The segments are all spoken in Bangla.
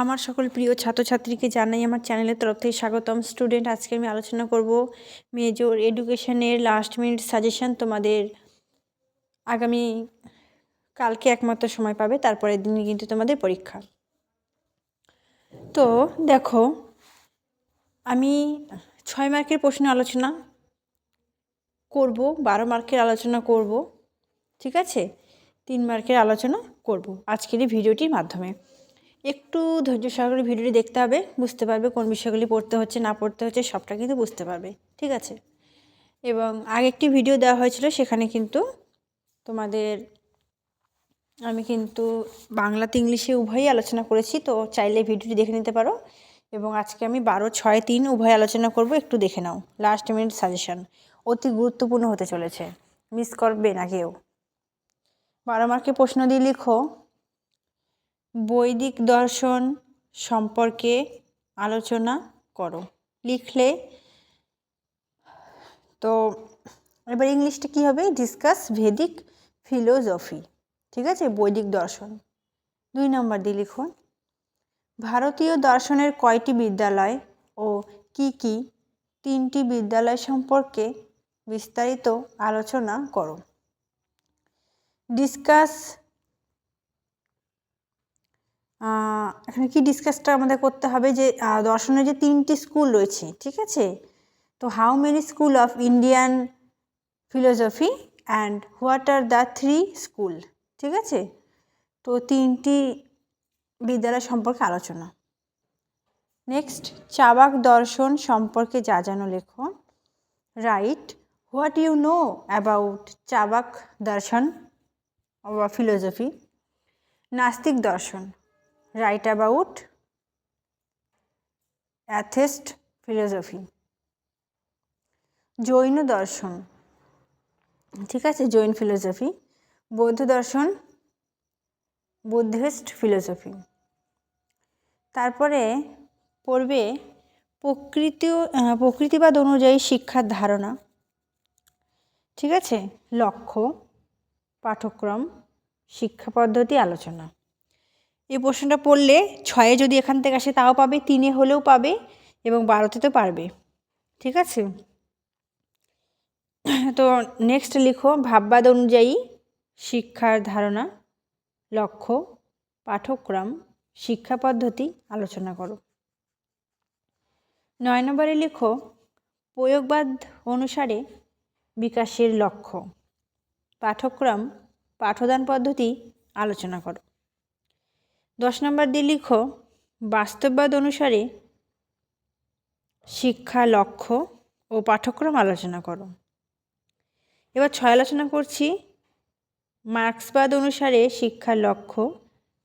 আমার সকল প্রিয় ছাত্রছাত্রীকে জানাই আমার চ্যানেলের তরফ থেকে স্বাগতম। স্টুডেন্ট, আজকে আমি আলোচনা করব মেজর এডুকেশনের লাস্ট মিনিট সাজেশন তোমাদের আগামী কালকে একমাত্র সময় পাবে, তারপরের দিনই কিন্তু তোমাদের পরীক্ষা। তো দেখো, আমি ছয় মার্কের প্রশ্ন আলোচনা করব, বারো মার্কের আলোচনা করব, ঠিক আছে? তিন মার্কের আলোচনা করব আজকের এই ভিডিওটির মাধ্যমে। একটু ধৈর্য সহকারে ভিডিওটি দেখতে হবে, বুঝতে পারবে কোন বিষয়গুলি পড়তে হচ্ছে, না পড়তে হচ্ছে, সবটা কিন্তু বুঝতে পারবে, ঠিক আছে? এবং আগে একটি ভিডিও দেওয়া হয়েছিল, সেখানে কিন্তু তোমাদের আমি কিন্তু বাংলাতে ইংলিশে উভয়ই আলোচনা করেছি, তো চাইলে ভিডিওটি দেখে নিতে পারো। এবং আজকে আমি বারো ছয় তিন উভয় আলোচনা করব, একটু দেখে নাও। লাস্ট মিনিট সাজেশন অতি গুরুত্বপূর্ণ হতে চলেছে। মিস করবে না কেউ। বারো মার্কে প্রশ্ন দিয়ে লিখো। বৈদিক দর্শন সম্পর্কে আলোচনা করো। লিখলে তো এবার ইংলিশটা কী হবে? ডিসকাস ভেদিক ফিলোজফি ঠিক আছে? বৈদিক দর্শন। দুই নম্বর দিয়ে লিখুন। ভারতীয় দর্শনের কয়টি বিদ্যালয় ও কি কি? তিনটি বিদ্যালয় সম্পর্কে বিস্তারিত আলোচনা করো। ডিসকাস এখানে কি ডিসকাসটা আমাদের করতে হবে যে দর্শনের যে তিনটি স্কুল রয়েছে, ঠিক আছে? তো how many school of Indian philosophy and what are the three school ঠিক আছে? তো তিনটি বিদ্যালয় সম্পর্কে আলোচনা। নেক্সট চাবাক দর্শন সম্পর্কে যা জানো লেখো। Write what you know about Charvaka দর্শন বা ফিলোসফি নাস্তিক দর্শন। Write about atheist philosophy Jain দর্শন, ঠিক আছে? জৈন ফিলোসফি বৌদ্ধ দর্শন, বুদ্ধিস্ট ফিলোসফি তারপরে পড়বে প্রকৃতি প্রকৃতিবাদ অনুযায়ী শিক্ষার ধারণা, ঠিক আছে? লক্ষ্য পাঠক্রম শিক্ষা পদ্ধতি, আলোচনা। এই প্রশ্নটা পড়লে ছয়ে যদি এখান থেকে আসে তাও পাবে, তিনে হলেও পাবে এবং বারোতে তো পারবে। ঠিক আছে? তো নেক্সট লিখো, ভাববাদ অনুযায়ী শিক্ষার ধারণা, লক্ষ্য, পাঠক্রম, শিক্ষা পদ্ধতি আলোচনা করো। নয় নম্বরে লিখো, প্রয়োগবাদ অনুসারে বিকাশের লক্ষ্য, পাঠক্রম, পাঠদান পদ্ধতি আলোচনা করো। দশ নম্বর দিয়ে লিখো, বাস্তববাদ অনুসারে শিক্ষা, লক্ষ্য ও পাঠ্যক্রম আলোচনা করো। এবার ছয় আলোচনা করছি। মার্ক্সবাদ অনুসারে শিক্ষার লক্ষ্য,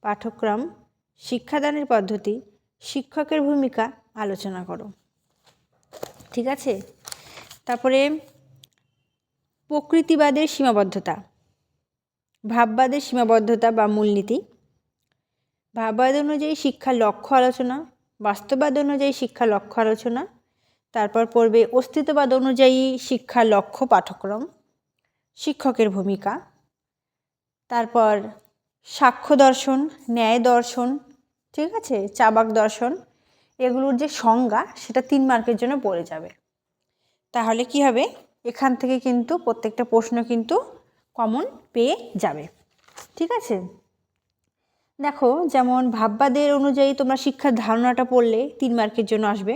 পাঠ্যক্রম, শিক্ষাদানের পদ্ধতি, শিক্ষকের ভূমিকা আলোচনা করো। ঠিক আছে? তারপরে প্রকৃতিবাদের সীমাবদ্ধতা, ভাববাদের সীমাবদ্ধতা বা মূলনীতি। ভাববাদ অনুযায়ী শিক্ষার লক্ষ্য আলোচনা বাস্তববাদ অনুযায়ী শিক্ষার লক্ষ্য আলোচনা, তারপর পড়বে অস্তিত্ববাদ অনুযায়ী শিক্ষার লক্ষ্য পাঠক্রম শিক্ষকের ভূমিকা, তারপর সাক্ষ্য দর্শন, ন্যায় দর্শন, ঠিক আছে? চাবাক দর্শন, এগুলোর যে সংজ্ঞা, সেটা তিন মার্কের জন্য পড়ে যাবে। তাহলে কি হবে? এখান থেকে কিন্তু প্রত্যেকটা প্রশ্ন কিন্তু কমন পেয়ে যাবে। ঠিক আছে? দেখো, যেমন ভাববাদের অনুযায়ী তোমরা শিক্ষার ধারণাটা পড়লে তিন মার্কের জন্য আসবে।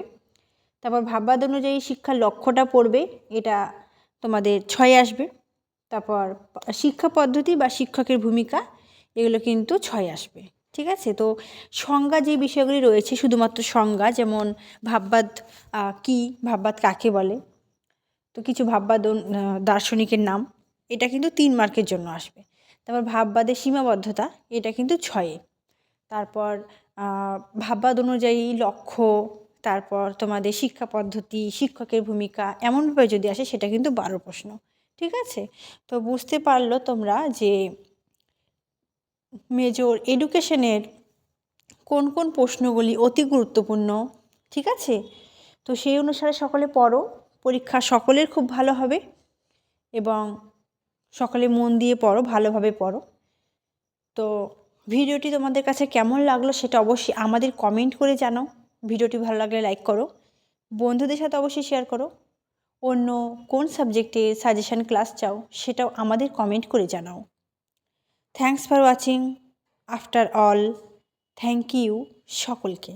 তারপর ভাববাদ অনুযায়ী শিক্ষার লক্ষ্যটা পড়বে, এটা তোমাদের ছয় আসবে। তারপর শিক্ষা পদ্ধতি বা শিক্ষকের ভূমিকা, এগুলো কিন্তু ছয় আসবে, ঠিক আছে? তো সংজ্ঞা যে বিষয়গুলি রয়েছে, শুধুমাত্র সংজ্ঞা, যেমন ভাববাদ কি, ভাববাদ কাকে বলে? তো কিছু ভাববাদ দার্শনিকের নাম, এটা কিন্তু তিন মার্কের জন্য আসবে। তারপর ভাববাদের সীমাবদ্ধতা, এটা কিন্তু ছয়ে। তারপর ভাববাদ অনুযায়ী লক্ষ্য, তারপর তোমাদের শিক্ষা পদ্ধতি, শিক্ষকের ভূমিকা এমনভাবে যদি আসে সেটা কিন্তু বারো প্রশ্ন, ঠিক আছে? তো বুঝতে পারল তোমরা যে মেজর এডুকেশনের কোন কোন প্রশ্নগুলি অতি গুরুত্বপূর্ণ, ঠিক আছে? তো সেই অনুসারে সকলে পড়ো, পরীক্ষা সকলের খুব ভালো হবে এবং সকলে মন দিয়ে পড়ো, ভালোভাবে পড়ো। তো ভিডিওটি তোমাদের কাছে কেমন লাগল সেটা অবশ্যই আমাদের কমেন্ট করে জানাও। ভিডিওটি ভালো লাগলে লাইক করো। বন্ধুদের সাথে অবশ্যই শেয়ার করো। অন্য কোন সাবজেক্টে সাজেশান ক্লাস চাও সেটাও আমাদের কমেন্ট করে জানাও। Thanks for watching after all thank you সকলকে।